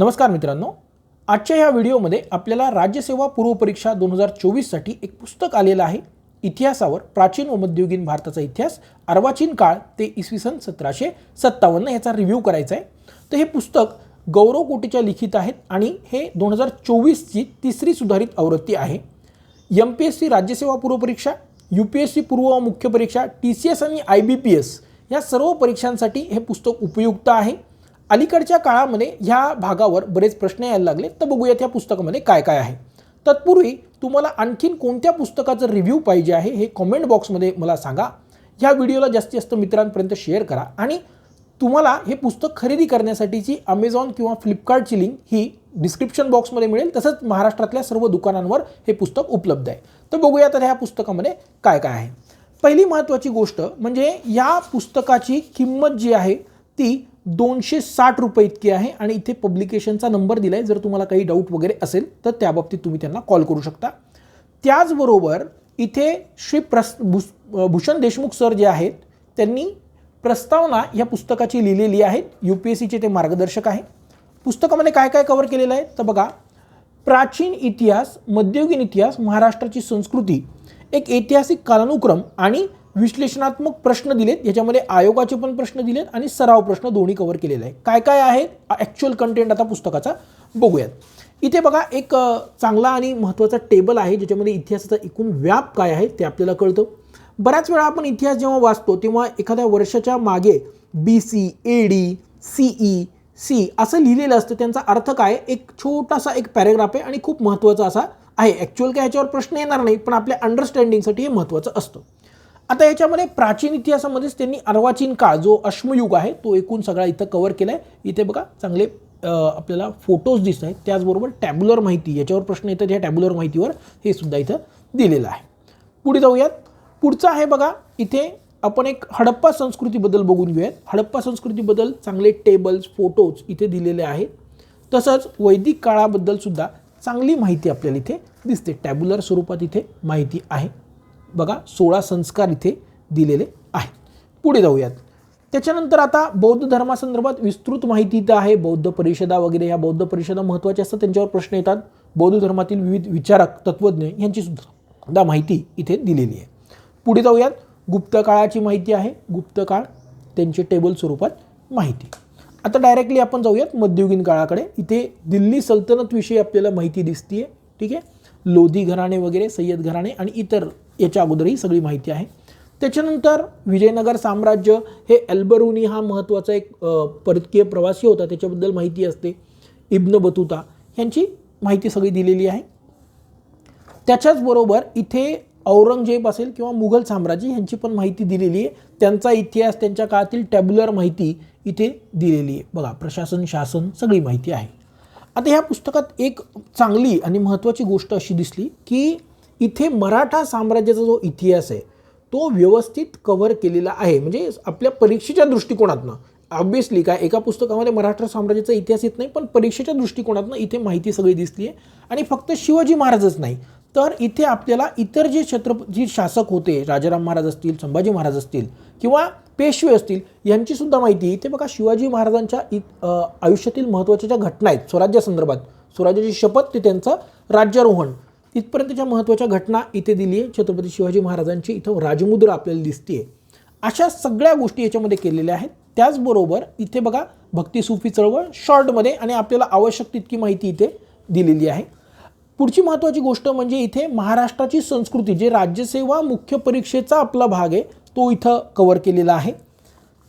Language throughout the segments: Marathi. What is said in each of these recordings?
नमस्कार मित्रांनो. आजच्या या व्हिडिओमध्ये आपल्याला राज्यसेवा पूर्वपरीक्षा दोन हजार चोवीससाठी एक पुस्तक आलेलं आहे. इतिहासावर प्राचीन व मध्ययुगीन भारताचा इतिहास अर्वाचीन काळ ते इसवी सन सतराशे सत्तावन्न याचा रिव्ह्यू करायचा आहे. तर हे पुस्तक गौरव कोटीच्या लिखित आहेत आणि हे दोन हजार चोवीसची तिसरी सुधारित आवृत्ती आहे. एम पी एस सी राज्यसेवा पूर्वपरीक्षा यू पी एस सी पूर्व व मुख्य परीक्षा टी सी एस आणि आय बी पी एस या सर्व परीक्षांसाठी हे पुस्तक उपयुक्त आहे. अलीकडच्या काळामध्ये ह्या भागावर बरेच प्रश्न यायला लागले. तर बघूयात ह्या पुस्तकामध्ये काय काय आहे. तत्पूर्वी तुम्हाला आणखीन कोणत्या पुस्तकाचं रिव्ह्यू पाहिजे आहे हे कॉमेंट बॉक्समध्ये मला सांगा. ह्या व्हिडिओला जास्तीत जास्त मित्रांपर्यंत शेअर करा. आणि तुम्हाला हे पुस्तक खरेदी करण्यासाठीची अमेझॉन किंवा फ्लिपकार्टची लिंक ही डिस्क्रिप्शन बॉक्समध्ये मिळेल. तसंच महाराष्ट्रातल्या सर्व दुकानांवर हे पुस्तक उपलब्ध आहे. तर बघूया तर ह्या पुस्तकामध्ये काय काय आहे. पहिली महत्त्वाची गोष्ट म्हणजे या पुस्तकाची किंमत जी आहे ती दोनशे साठ रुपये इतकी आहे आणि इथे पब्लिकेशनचा नंबर दिला आहे जर तुम्हाला काही डाऊट वगैरे असेल तर त्याबाबतीत तुम्ही त्यांना कॉल करू शकता. त्याचबरोबर इथे श्री प्रस भूष भूषण देशमुख सर जे आहेत त्यांनी प्रस्तावना या पुस्तकाची लिहिलेली आहेत. यू पी एस सीचे ते मार्गदर्शक आहे. पुस्तकामध्ये काय काय कव्हर केलेलं आहे? तर बघा प्राचीन इतिहास मध्ययुगीन इतिहास महाराष्ट्राची संस्कृती एक ऐतिहासिक कालानुक्रम आणि विश्लेषणात्मक प्रश्न दिलेत याच्यामध्ये आयोगाचे पण प्रश्न दिलेत आणि सराव प्रश्न दोन्ही कव्हर केलेले आहे काय काय आहेत? ॲक्च्युअल कंटेंट आता पुस्तकाचा बघूयात. इथे बघा एक चांगला आणि महत्त्वाचा टेबल आहे ज्याच्यामध्ये इतिहासाचा एकूण व्याप काय आहे ते आपल्याला कळतं. बऱ्याच वेळा आपण इतिहास जेव्हा वाचतो तेव्हा एखाद्या वर्षाच्या मागे B C A D C E C असं लिहिलेलं असतं. त्यांचा अर्थ काय? एक छोटासा एक पॅरेग्राफ आहे आणि खूप महत्त्वाचा असा आहे. ॲक्च्युअल काय ह्याच्यावर प्रश्न येणार नाही पण आपल्या अंडरस्टँडिंगसाठी हे महत्त्वाचं असतं. आता याच्यामध्ये प्राचीन इतिहासामध्येच त्यांनी अर्वाचीन काळ जो अश्मयुग आहे तो एकूण सगळा इथं कव्हर केला आहे इथे बघा चांगले आपल्याला फोटोज दिसत आहेत. त्याचबरोबर टॅब्युलर माहिती याच्यावर प्रश्न येतात या टॅब्युलर माहितीवर हे सुद्धा इथं दिलेलं आहे. पुढे जाऊयात. पुढचं आहे बघा इथे आपण एक हडप्पा संस्कृतीबद्दल बघून घेऊयात. हडप्पा संस्कृतीबद्दल चांगले टेबल्स फोटोज इथे दिलेले आहेत. तसंच वैदिक काळाबद्दल सुद्धा चांगली माहिती आपल्याला इथे दिसते. टॅब्युलर स्वरूपात इथे माहिती आहे. बघा सोळा संस्कार इथे दिलेले आहेत. पुढे जाऊयात. त्याच्यानंतर आता बौद्ध धर्मासंदर्भात विस्तृत माहिती इथं आहे. बौद्ध परिषदा वगैरे ह्या बौद्ध परिषदा महत्त्वाच्या असतात त्यांच्यावर प्रश्न येतात. बौद्ध धर्मातील विविध विचारक तत्त्वज्ञ यांची सुद्धा माहिती इथे दिलेली आहे. पुढे जाऊयात. गुप्त काळाची माहिती आहे. गुप्त काळ त्यांचे टेबल स्वरूपात माहिती. आता डायरेक्टली आपण जाऊयात मध्ययुगीन काळाकडे. इथे दिल्ली सल्तनतविषयी आपल्याला माहिती दिसते ठीक आहे? लोधी घराणे वगैरे सय्यद घराणे आणि इतर याच्या अगोदरही सगळी माहिती आहे. त्याच्यानंतर विजयनगर साम्राज्य हे एल्बरुनी हा महत्त्वाचा एक परकीय प्रवासी होता. त्याच्याबद्दल माहिती असते. इब्न बतुता यांची माहिती सगळी दिलेली आहे. त्याच्याचबरोबर इथे औरंगजेब असेल किंवा मुघल साम्राज्य यांची पण माहिती दिलेली आहे. त्यांचा इतिहास त्यांच्या काळातील टॅब्युलर माहिती इथे दिलेली आहे. बघा प्रशासन शासन सगळी माहिती आहे. आता ह्या पुस्तकात एक चांगली आणि महत्त्वाची गोष्ट अशी दिसली की इथे मराठा साम्राज्याचा जो इतिहास आहे तो व्यवस्थित कव्हर केलेला आहे. म्हणजे आपल्या परीक्षेच्या दृष्टिकोनातनं ऑब्विसली काय एका पुस्तकामध्ये मराठा साम्राज्याचा इतिहास येत नाही पण परीक्षेच्या दृष्टिकोनातनं इथे माहिती सगळी दिसली आहे. आणि फक्त शिवाजी महाराजच नाही तर इथे आपल्याला इतर जे छत्रपती जे शासक होते राजाराम महाराज असतील संभाजी महाराज असतील किंवा पेशवे असतील यांची सुद्धा माहिती इथे बघा शिवाजी महाराजांच्या इत आयुष्यातील महत्त्वाच्या ज्या घटना आहेत स्वराज्यासंदर्भात स्वराज्याची शपथ ते त्यांचं राज्यारोहण इथपर्यंतच्या महत्त्वाच्या घटना इथे दिली आहे. छत्रपती शिवाजी महाराजांची इथं राजमुद्रा आपल्याला दिसते अशा सगळ्या गोष्टी याच्यामध्ये केलेल्या आहेत. त्याचबरोबर इथे बघा भक्ती सुफी चळवळ शॉर्टमध्ये आणि आपल्याला आवश्यक तितकी माहिती इथे दिलेली आहे. पुढची महत्त्वाची गोष्ट म्हणजे इथे महाराष्ट्राची संस्कृती जे राज्यसेवा मुख्य परीक्षेचा आपला भाग आहे तो इथं कवर केलेला आहे.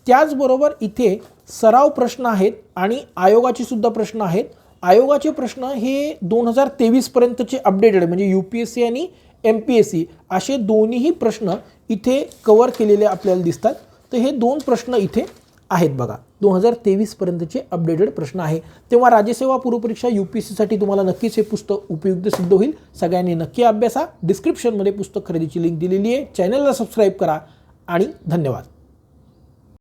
त्याचबरोबर इथे सराव प्रश्न आहेत आणि आयोगाचे सुद्धा प्रश्न आहेत. आयोगाचे प्रश्न हे दोन हजार तेवीसपर्यंतचे अपडेटेड म्हणजे यू पी एस सी आणि एम पी एस सी असे दोन्हीही प्रश्न इथे कवर केलेले आपल्याला दिसतात. तर हे दोन प्रश्न इथे आहेत बघा. दोन हजार तेवीसपर्यंतचे अपडेटेड प्रश्न आहे. तेव्हा राज्यसेवा पूर्वपरीक्षा यू पी सीसाठी तुम्हाला नक्कीच हे पुस्तक उपयुक्त सिद्ध होईल. सगळ्यांनी नक्की अभ्यासा. डिस्क्रिप्शनमध्ये पुस्तक खरेदीची लिंक दिलेली आहे. चॅनलला सबस्क्राईब करा आणि धन्यवाद.